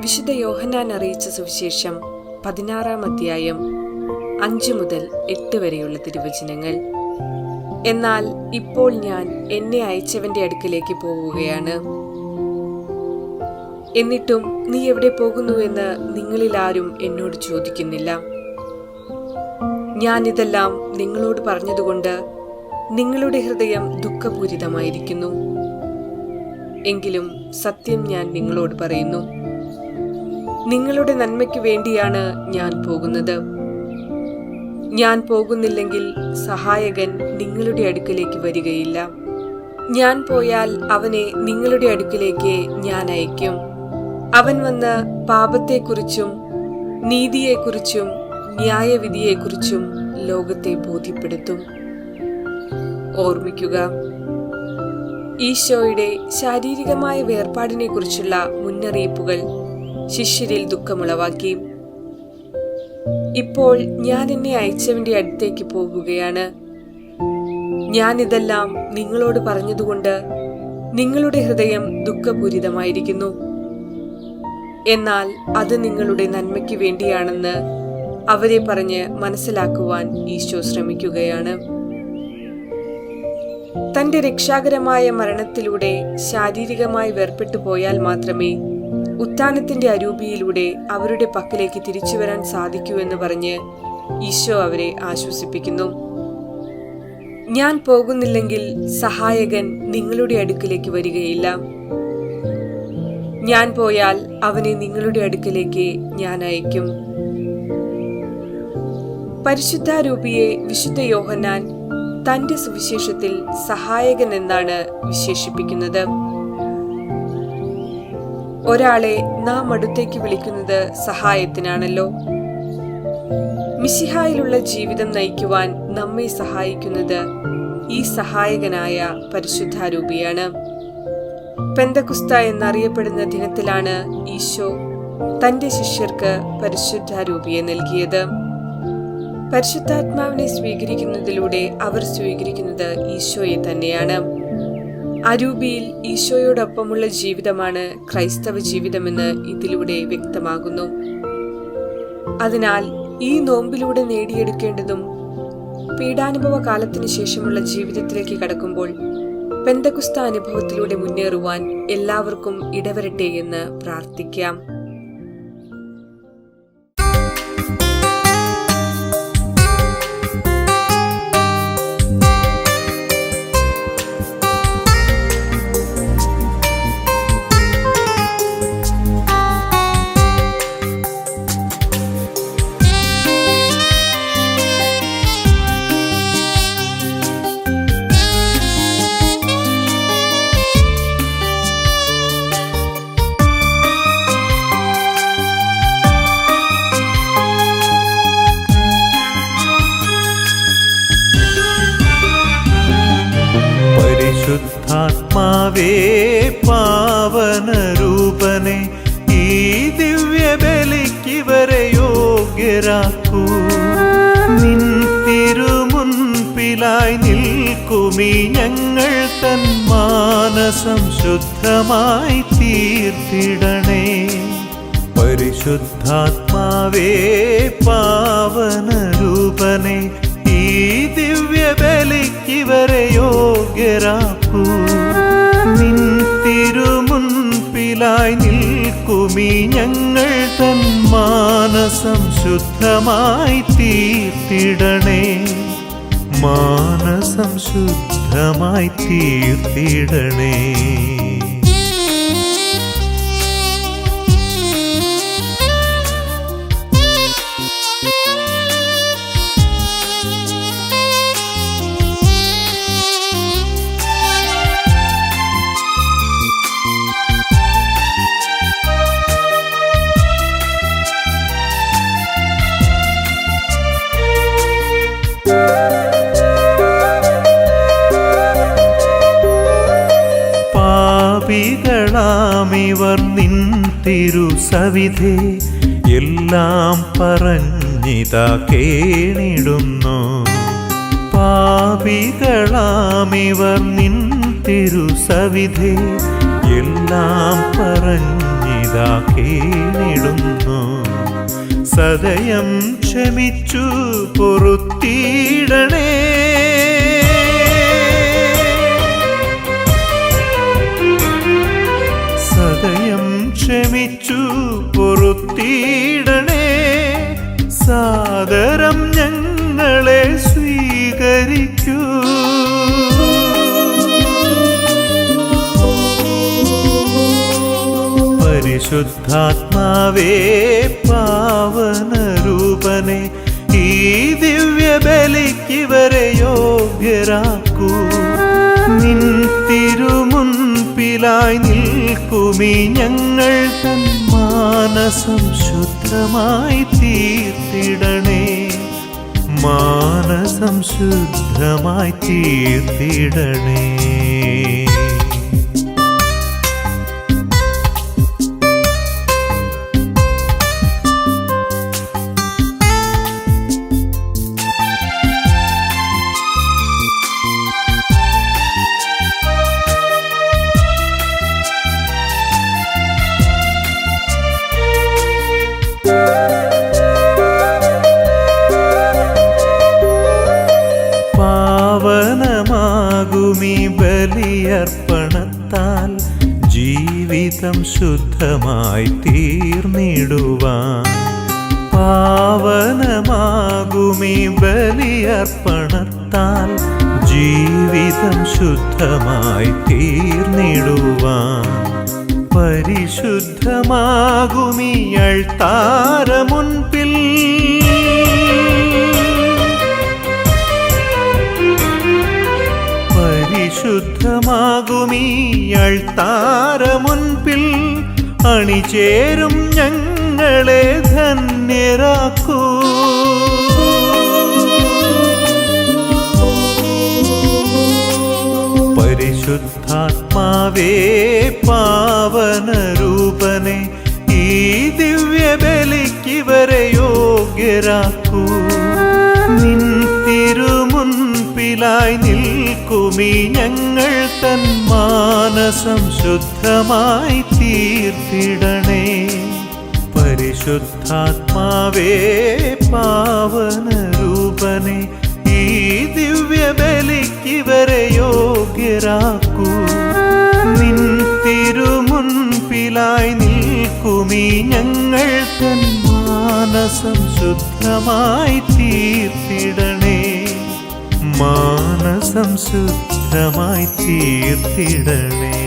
വിശുദ്ധ യോഹന്നാൻ അറിയിച്ച സുവിശേഷം പതിനാറാം അധ്യായം അഞ്ചു മുതൽ എട്ട് വരെയുള്ള തിരുവചനങ്ങൾ എന്നാൽ ഇപ്പോൾ ഞാൻ എന്നെ അയച്ചവന്റെ അടുക്കിലേക്ക് പോവുകയാണ്. എന്നിട്ടും നീ എവിടെ പോകുന്നുവെന്ന് നിങ്ങളിൽ ആരും എന്നോട് ചോദിക്കുന്നില്ല. ഞാൻ ഇതെല്ലാം നിങ്ങളോട് പറഞ്ഞതുകൊണ്ട് നിങ്ങളുടെ ഹൃദയം ദുഃഖപൂരിതമായിരിക്കുന്നു. എങ്കിലും സത്യം ഞാൻ നിങ്ങളോട് പറയുന്നു. നിങ്ങളുടെ നന്മയ്ക്ക് വേണ്ടിയാണ് ഞാൻ പോകുന്നത്. ഞാൻ പോകുന്നില്ലെങ്കിൽ സഹായകൻ നിങ്ങളുടെ അടുക്കലേക്ക് വരികയില്ല. ഞാൻ പോയാൽ അവനെ നിങ്ങളുടെ അടുക്കിലേക്ക് ഞാൻ അയക്കും അവൻ വന്ന് പാപത്തെക്കുറിച്ചും നീതിയെക്കുറിച്ചും ന്യായവിധിയെക്കുറിച്ചും ലോകത്തെ ബോധ്യപ്പെടുത്തും. ഓർമ്മിക്കുക ഈശോയുടെ ശാരീരികമായ വേർപാടിനെക്കുറിച്ചുള്ള മുന്നറിയിപ്പുകൾ ശിഷ്യരിൽ ദുഃഖമുളവാക്കി. ഇപ്പോൾ ഞാൻ എന്നെ അയച്ചവന്റെ അടുത്തേക്ക് പോകുകയാണ്. ഞാനിതെല്ലാം നിങ്ങളോട് പറഞ്ഞതുകൊണ്ട് നിങ്ങളുടെ ഹൃദയം ദുഃഖപൂരിതമായിരിക്കുന്നു. എന്നാൽ അത് നിങ്ങളുടെ നന്മയ്ക്ക് വേണ്ടിയാണെന്ന് അവരെ പറഞ്ഞ് മനസ്സിലാക്കുവാൻ ഈശോ ശ്രമിക്കുകയാണ്. തന്റെ രക്ഷാകരമായ മരണത്തിലൂടെ ശാരീരികമായി വേർപെട്ടു പോയാൽ മാത്രമേ ഉത്ഥാനത്തിന്റെ അരൂപിയിലൂടെ അവരുടെ പക്കലേക്ക് തിരിച്ചു വരാൻ സാധിക്കൂ എന്ന് പറഞ്ഞ് ഈശോ അവരെ ആശ്വസിപ്പിക്കുന്നു. ഞാൻ പോകുന്നില്ലെങ്കിൽ സഹായകൻ നിങ്ങളുടെ അടുക്കിലേക്ക് വരികയില്ല. ഞാൻ പോയാൽ അവനെ നിങ്ങളുടെ അടുക്കിലേക്ക് ഞാൻ അയക്കും. പരിശുദ്ധാരൂപിയെ വിശുദ്ധ യോഹന്നാൻ തന്റെ സുവിശേഷത്തിൽ സഹായകൻ എന്നാണ് വിശേഷിപ്പിക്കുന്നത്. ഒരാളെ നാം അടുത്തേക്ക് വിളിക്കുന്നത് സഹായത്തിനാണല്ലോ. മിശിഹായിലുള്ള ജീവിതം നയിക്കുവാൻ നമ്മെ സഹായിക്കുന്നത് ഈ സഹായകനായ പരിശുദ്ധാരൂപിയാണ്. പെന്തകുസ്ത എന്നറിയപ്പെടുന്ന ദിനത്തിലാണ് ഈശോ തന്റെ ശിഷ്യർക്ക് പരിശുദ്ധാരൂപിയെ നൽകിയത്. പരിശുദ്ധാത്മാവിനെ സ്വീകരിക്കുന്നതിലൂടെ അവർ സ്വീകരിക്കുന്നത് ഈശോയെ തന്നെയാണ്. അരൂപിയിൽ ഈശോയോടൊപ്പമുള്ള ജീവിതമാണ് ക്രൈസ്തവ ജീവിതമെന്ന് ഇതിലൂടെ വ്യക്തമാകുന്നു. അതിനാൽ ഈ നോമ്പിലൂടെ നേടിയെടുക്കേണ്ടതും പീഡാനുഭവ കാലത്തിനു ശേഷമുള്ള ജീവിതത്തിലേക്ക് കടക്കുമ്പോൾ പെന്തകുസ്ത അനുഭവത്തിലൂടെ മുന്നേറുവാൻ എല്ലാവർക്കും ഇടവരട്ടെ എന്ന് പ്രാർത്ഥിക്കാം. ഞങ്ങൾ തൻ മാനസം ശുദ്ധമായി തീർത്തിടണേ. പരിശുദ്ധാത്മാവേ പാവനരൂപനെ ഈ ദിവ്യബലിക്കിവരെ യോഗ്യരാക്കൂ. നിൻ തിരുമുൻപിലായി നിൽക്കുമീ ഞങ്ങൾ തൻ മാനസം ശുദ്ധമായി തീർത്തിടണേ. മാനസം ശുദ്ധമായി തീർത്തിടണേ. പാപികളാമിവർ നിൻ തിരുസവിധേ എല്ലാം പറഞ്ഞിതാ കേണിടുന്നു. പാപികളാമിവർ നിൻ തിരുസവിധേ എല്ലാം പറഞ്ഞിതാ കേണിടുന്നു. സദയം ക്ഷമിച്ചു പൊറുത്തിയിടണേ ക്ഷമിച്ചു പൊറുത്തിയിടണേ സാദരം ഞങ്ങളെ സ്വീകരിക്കൂ. പരിശുദ്ധാത്മാവേ പാവനരൂപനെ ഈ ദിവ്യ ബലിക്കിവരെ യോഗ്യരാക്കൂ. തിരുമുൻപിലായി നിൽക്കുമീ ഞങ്ങൾ തൻ മാനസം ശുദ്ധമായി തീർത്തിടണേ. മാനസം ശുദ്ധമായി തീർത്തിടണേ. പാവനമാകുമീ ജീവിതം ശുദ്ധമായി തീർന്നിടുവാൻ പാവനമാകുമി ബലിയർപ്പണത്താൽ ജീവിതം ശുദ്ധമായി തീർന്നിടുവാൻ പരിശുദ്ധമാകുമീ താരമുൻപിൽ പരിശുദ്ധമാകുമിയൾ താരമുൻപിൽ അണിചേരും ഞങ്ങളെ ധന്യരാക്കൂ. പരിശുദ്ധാത്മാവേ പാവനരൂപനെ ഈ ദിവ്യ ബലിക്കിവരെ യോഗ്യരാക്കൂ. നിൻ തിരുമുൻപിലായി നിൽക്കുമീ ഞങ്ങൾ തൻ മാനസം ശുദ്ധമായി തീർത്തിടണേ. പരിശുദ്ധാത്മാവേ പാവന രൂപനെ ഈ ദിവ്യ ബലിക്കിവരെ യോഗ്യരാക്കൂ. നിൻ തിരുമുൻപിലായി നിൽക്കുമീ ഞങ്ങൾ തൻ മാനസം ശുദ്ധമായി തീർത്തിടണേ. മാനസം ശുദ്ധമായി തീർത്തിടണേ.